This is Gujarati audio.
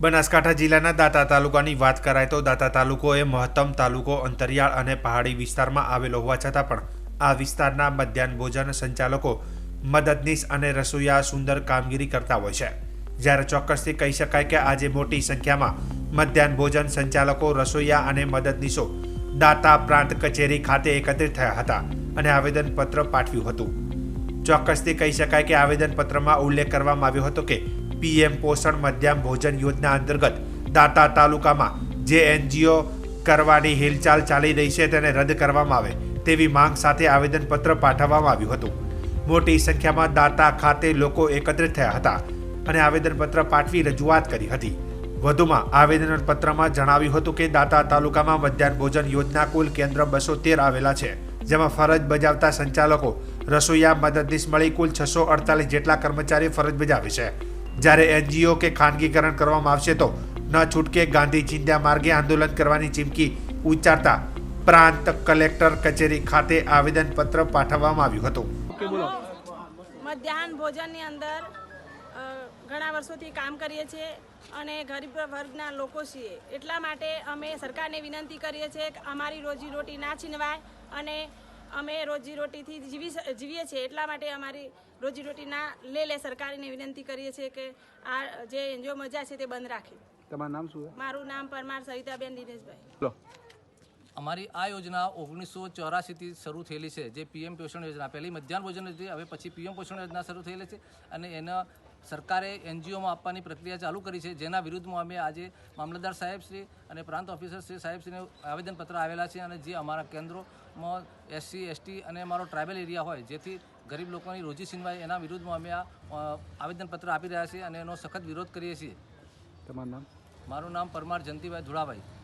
બનાસકાંઠા જિલ્લાના દાંતા તાલુકાની વાત કરાય તો દાંતા તાલુકો એ મહત્તમ તાલુકો અંતરિયાળ અને પહાડી વિસ્તારમાં આવેલો હોવા છતાં પણ આ વિસ્તારના મધ્યાહન ભોજન સંચાલકો મદદનીશ અને રસોઈયા સુંદર કામગીરી કરતા હોય છે. જ્યારે ચોક્કસથી કહી શકાય કે આજે મોટી સંખ્યામાં મધ્યાહન ભોજન સંચાલકો, રસોઈયા અને મદદનીશો દાતા પ્રાંત કચેરી ખાતે એકત્રિત થયા હતા અને આવેદનપત્ર પાઠવ્યું હતું. ચોક્કસથી કહી શકાય કે આવેદનપત્રમાં ઉલ્લેખ કરવામાં આવ્યો હતો કે પીએમ પોષણ મધ્યાહન ભોજન યોજના અંતર્ગત દાંતા તાલુકામાં જે એનજીઓ કરવાની હિલચાલ ચાલી રહી છે તેને રદ કરવામાં આવે તેવી માંગ સાથે આવેદનપત્ર પાઠવવામાં આવ્યું હતું. મોટી સંખ્યામાં દાંતા ખાતે લોકો એકત્રિત થયા હતા અને આવેદનપત્ર પાઠવી રજૂઆત કરી હતી. વધુમાં આવેદનપત્રમાં જણાવ્યું હતું કે દાંતા તાલુકામાં મધ્યાહન ભોજન યોજના કુલ કેન્દ્ર બસો તેર આવેલા છે, જેમાં ફરજ બજાવતા સંચાલકો રસોઈયા મદદનીશ મળી કુલ છસો અડતાલીસ જેટલા કર્મચારીઓ ફરજ બજાવે છે. જ્યારે એનજીઓ કે ખાનગીકરણ કરવામાં આવશે તો ન છૂટકે ગાંધી ચિંધ્યા માર્ગે આંદોલન કરવાની ચીમકી ઉચ્ચારતા પ્રાંત કલેક્ટર કચેરી ખાતે આવેદનપત્ર પાઠવવામાં આવ્યું હતું. મધ્યાહન ભોજનની અંદર ઘણા વર્ષોથી કામ કરીએ છીએ અને ગરીબ વર્ગના લોકો છીએ. એટલા માટે અમે સરકારને વિનંતી કરીએ છીએ કે અમારી રોજીરોટી ના છીનવાય અને અમે રોજીરોટીથી જીવી જીવીએ છીએ એટલા માટે અમારી રોજીરોટી ના લે લે સરકારીને વિનંતી કરીએ છીએ કે આ જે એનજીઓ મજા છે તે બંધ રાખે. તમારું નામ શું છે? મારું નામ પરમાર સવિતાબેન દિનેશભાઈ. અમારી આ યોજના ઓગણીસો ચોરાસીથી શરૂ થયેલી છે. જે પીએમ પોષણ યોજના પહેલી મધ્યાહન ભોજન હતી હવે પછી પીએમ પોષણ યોજના શરૂ થયેલી છે અને એના સરકારે એનજીઓમાં આપવાની પ્રક્રિયા ચાલુ કરી છે. જેના વિરુદ્ધમાં અમે આજે મામલતદાર સાહેબશ્રી અને પ્રાંત ઓફિસર શ્રી સાહેબશ્રીને આવેદનપત્ર આવેલા છે અને જે અમારા કેન્દ્રોમાં એસસી એસટી અને અમારો ટ્રાઇબલ એરિયા હોય જેથી ગરીબ લોકોની રોજી છીનવાય એના વિરુદ્ધમાં અમે આ આવેદનપત્ર આપી રહ્યા છીએ અને એનો સખત વિરોધ કરીએ છીએ. તમારું નામ? મારું નામ પરમાર જયંતિભાઈ ધુળાભાઈ.